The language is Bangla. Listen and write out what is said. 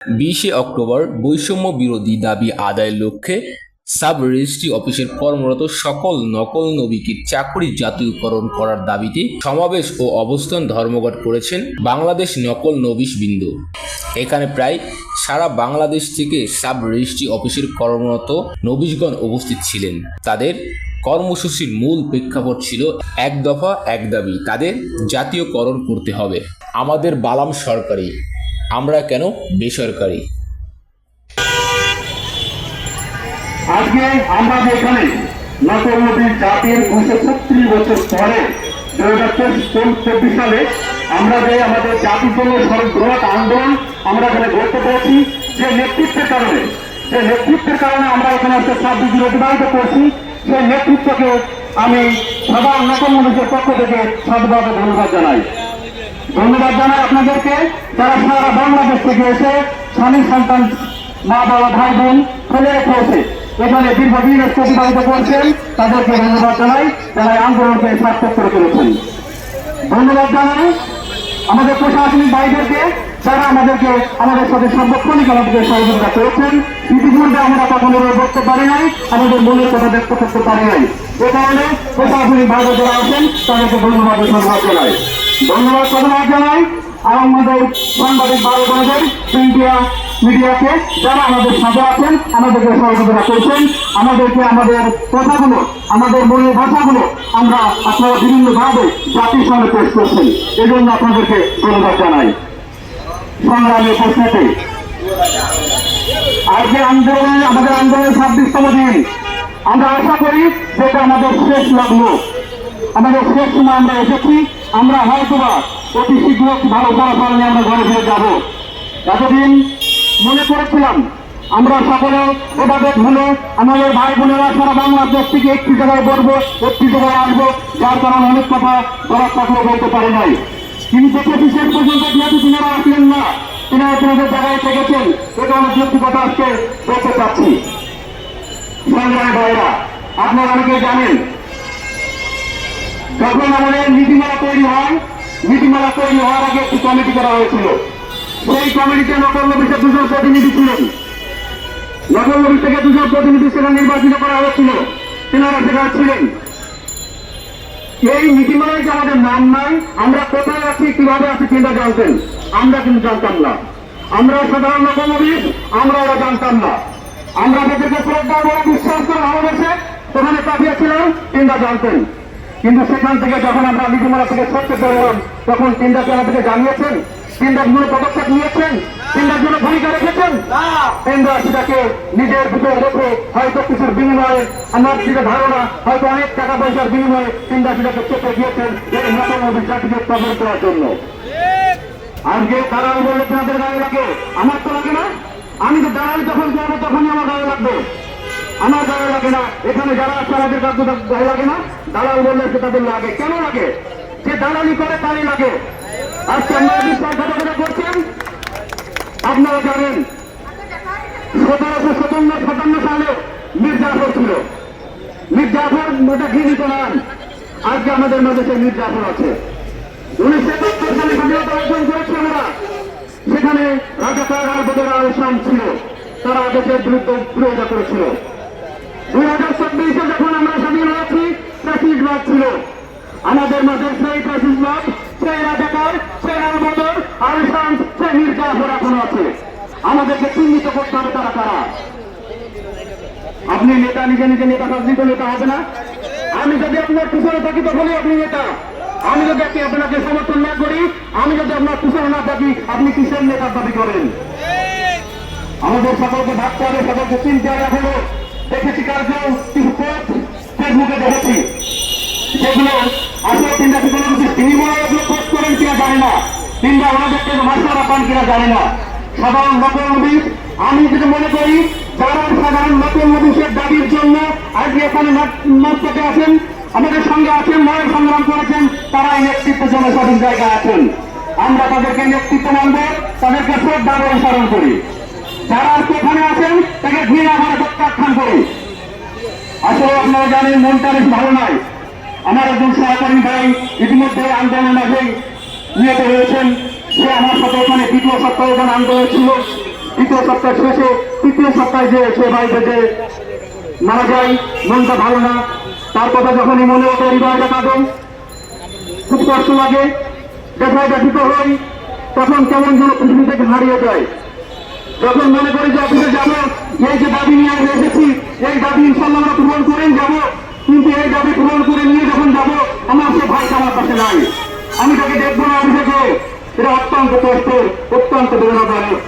বিশে অক্টোবর বৈষম্য বিরোধী দাবি আদায়ের লক্ষ্যে সাব রেজিস্ট্রি অফিসের কর্মরত সকল নকল নবীকে চাকরি জাতীয়করণ করার দাবিতে সমাবেশ ও অবস্থান ধর্মঘট করেছেন বাংলাদেশ নকল নবিশ বৃন্দ এখানে প্রায় সারা বাংলাদেশ থেকে সাব রেজিস্ট্রি অফিসের কর্মরত নবিশগণ উপস্থিত ছিলেন। তাদের কর্মসূচির মূল প্রেক্ষাপট ছিল এক দফা এক দাবি, তাদের জাতীয়করণ করতে হবে। আমাদের বালাম সরকারি আমরা কেন বেসরকারি? আজকে আমরা যে এখানে নকল নদীর জাতির উনিশশো ছত্রিশ বছর পরে দু হাজার চব্বিশ সালে আমরা যে আমাদের জাতির জন্য সর্ববৃহৎ আন্দোলন আমরা এখানে গড়তে পেরেছি, যে নেতৃত্বের কারণে, যে নেতৃত্বের কারণে আমরা এখানে আজকে ছাব্বিশ দিন অতিবাহিত করছি, সেই নেতৃত্বকে আমি সবার নকল মানুষের পক্ষ থেকে সাধুভাবে ধন্যবাদ জানাই। ধন্যবাদ জানাই আপনাদেরকে। যারা সারা বাংলাদেশ থেকে এসে স্বামী, সন্তান, মা, বাবা, ভাই, বোন ফেলে রেখে এসে এখানে দীর্ঘদিন প্রতিপালিত করছেন, তাদেরকে ধন্যবাদ জানাই। যারা আন্দোলনকে সার্থক করে তুলেছেন। ধন্যবাদ জানাই আমাদের প্রশাসনিক ভাইদেরকে, যারা আমাদেরকে, আমাদের সাথে সার্বক্ষণিক আমাদেরকে সহযোগিতা করেছেন। ইতিপূর্বে আমরা কখনো করতে পারি নাই, আমাদের মনের কথা ব্যক্ত করতে পারি নাই। এ কারণে প্রশাসনিক ভাইদের যারা আছেন, তাদেরকে ধন্যবাদ ধন্যবাদ জানাই। ধন্যবাদ ধন্যবাদ জানাই। আমাদের সাংবাদিক ভাই বোনদের মিডিয়া মিডিয়াকে যারা আমাদের সাথে আছেন, আমাদেরকে সহযোগিতা করছেন, আমাদেরকে আমাদের কথাগুলো, আমাদের মনের ভাষাগুলো আমরা আপনারা বিভিন্নভাবে জাতির সামনে পেশ করছেন। এই জন্য আপনাদেরকে ধন্যবাদ জানাই। সংগ্রামী প্রশ্নতে আজকে আন্দোলন আমাদের আন্দোলনের ছাব্বিশতম দিন। আমরা আশা করি যে এটা আমাদের শেষ লাগল। আমাদের শেষ সময় আমরা এসেছি, আমরা হয়তোবা অতি শীঘ্র ভালো ফলাফল নিয়ে আমরা ঘরে ফিরে যাব। এতদিন মনে করেছিলাম, আমরা সকলে এভাবে হলে আমাদের ভাই বোনেরা সারা বাংলাদেশ থেকে একটি জায়গায় বলব একটি জায়গায় আসব, যার কারণে অনেক কথা বলার কথা বলতে পারে নাই। কিন্তু শেষ পর্যন্ত যেহেতু তিনারা আসলেন না, তিনারা তোমাদের জায়গায় থেকেছেন এটা অনেক সত্যি কথা আজকে বলতে চাচ্ছি। ভাইরা, আপনারা অনেকে জানেন যখন আমাদের নীতিমালা তৈরি হয়। নীতিমালা তৈরি হওয়ার আগে একটি কমিটি করা হয়েছিল। সেই কমিটিতে নকল নবিশের দুজন প্রতিনিধি ছিলেন। নকল নবিশ থেকে দুজন প্রতিনিধি সেখানে নির্বাচিত করা হয়েছিল। তেনারা সেখানে ছিলেন। এই নীতিমালায় যে আমাদের নাম নাই, আমরা কোথায় আছি, কীভাবে আছি চিন্তা জানতেন। আমরা কিন্তু জানতাম না। আমরা সাধারণ নকল নবিশ আমরা ওরা জানতাম না। আমরা যাদেরকে শ্রদ্ধা বলে বিশ্বাস করে ভালোবেসে ওখানে কাটিয়ে ছিলাম চিন্তা জানতেন। কিন্তু সেখান থেকে যখন আমরা নীতিমালা থেকে সরতে করলাম তখন তিনটা চিন্তাকে আমাদেরকে জানিয়েছেন চিন্তার জন্য পদক্ষেপ নিয়েছেন চিন্তার জন্য ভূমিকা রেখেছেন। কেন্দ্র সেটাকে নিজের ভিতরে রেখে হয়তো কিছুর বিনিময়ে আমার যেটা ধারণা হয়তো অনেক টাকা পয়সার বিনিময়ে চিন্তা সেটাকে চেপে এই নতুন অভিযানটিকে তদন্ত করার জন্য। আজকে দালাল বললে তোমাদের গায়ে লাগে? আমার তো লাগে না। আমি তো দালাল যখন যাব তখনই আমার গায়ে লাগবে। আমার গায়ে লাগে না। এখানে যারা আছে আমাদের গায়ে লাগে না? দালাল বললে তাদের লাগে। কেন লাগে? যে দালালি করে তারই লাগে। আজকে আমরা বিশ্বাস ঘটনা করছেন আপনারা জানেন, সতেরোশো সতান্ন সাতান্ন সালে মির্জাফর ছিল। মির্জাফর ওটা ঘৃণিত নাম আজকে আমাদের মাঝে সেই মির্জাফর আছে। উনিশশো একাত্তর সালে স্বাধীনতা অর্জন করেছি আমরা। সেখানে রাজা কারাগার বোধেরা ইসলাম ছিল। তারা দেশের বিরুদ্ধে বিরোধিতা করেছিল। দুই হাজার চব্বিশে যখন আমরা স্বাধীন হয়েছি প্রেসিডবাদ ছিল। আমাদের মাঝে সেই প্রেসিডবাদ সেই রাজাকার, সেই আলবদর আলসান সেই মির্জাফর এখনও আছে আমাদেরকে চিহ্নিত করতে হবে তারা কারা। আপনি নেতা, নিজে নিজে নেতা রাজনীতি নেতা হবে না। আমি যদি আপনার পিছনে থাকি, তখনই আপনি নেতা। আমি যদি আপনি আপনাকে সমর্থন না করি, আমি যদি আপনার পিছনে না থাকি, আপনি কিসের নেতার দাবি করেন? আমাদের সকলকে ভাবতে হবে সকলকে চিনতে হবে এখনও দেখেছি কিছু পোস্ট ফেসবুকে দেখেছি। যেগুলো আসলে তিনটা কোনো কিছু বিনিময়ে এগুলো পোস্ট করেন কিনা জানি না। তিনটা ওনাদের থেকে মাসারা পান কিনা জানি না। সাধারণ নকল নবীশ আমি যেটা মনে করি, যারা সাধারণ নকল নবীশের দাবির জন্য আজকে এখানে মঞ্চকে আছেন আমাদের সঙ্গে আছেন ময়ের সংগ্রাম করেছেন, তারাই নেতৃত্বের জন্য সঠিক জায়গায় আছেন। আমরা তাদেরকে নেতৃত্ব মানব, তাদেরকে শ্রদ্ধা অনুসরণ করি। যারা এখানে আছেন, তাকে ঘৃণা করে প্রত্যাখ্যান করি। আপনারা জানেন মনটা বেশ ভালো নয় আমার একজন সহকারী ভাই ইতিমধ্যে আন্দোলন মাঝে নিহত হয়েছেন। সে আমার সাথে ওখানে দ্বিতীয় সপ্তাহে ওখানে আন্দোলন ছিল। দ্বিতীয় সপ্তাহ শেষে তৃতীয় সপ্তাহে যে সে বাড়িতে যে মারা যায়, মনটা ভালো না। তার কথা যখনই মনে ওঠে হৃদয়টা কাঁদে খুব কষ্ট লাগে। ব্যথায় ব্যথিত হই, তখন কেমন যেন পৃথিবী থেকে হারিয়ে যায়। যখন মনে করি যে অফিসে যাব, এই যে দাবি নিয়ে আমি এসেছি, এই দাবি ইনশাল্লাহ আমরা পূরণ করেই যাব কিন্তু এই দাবি পূরণ করে নিয়ে যখন যাব, আমার সে ভাই আমার পাশে নাই। আমি তাকে দেখব না, আমি এটা অত্যন্ত কষ্টের অত্যন্ত বেদনাদায়ক।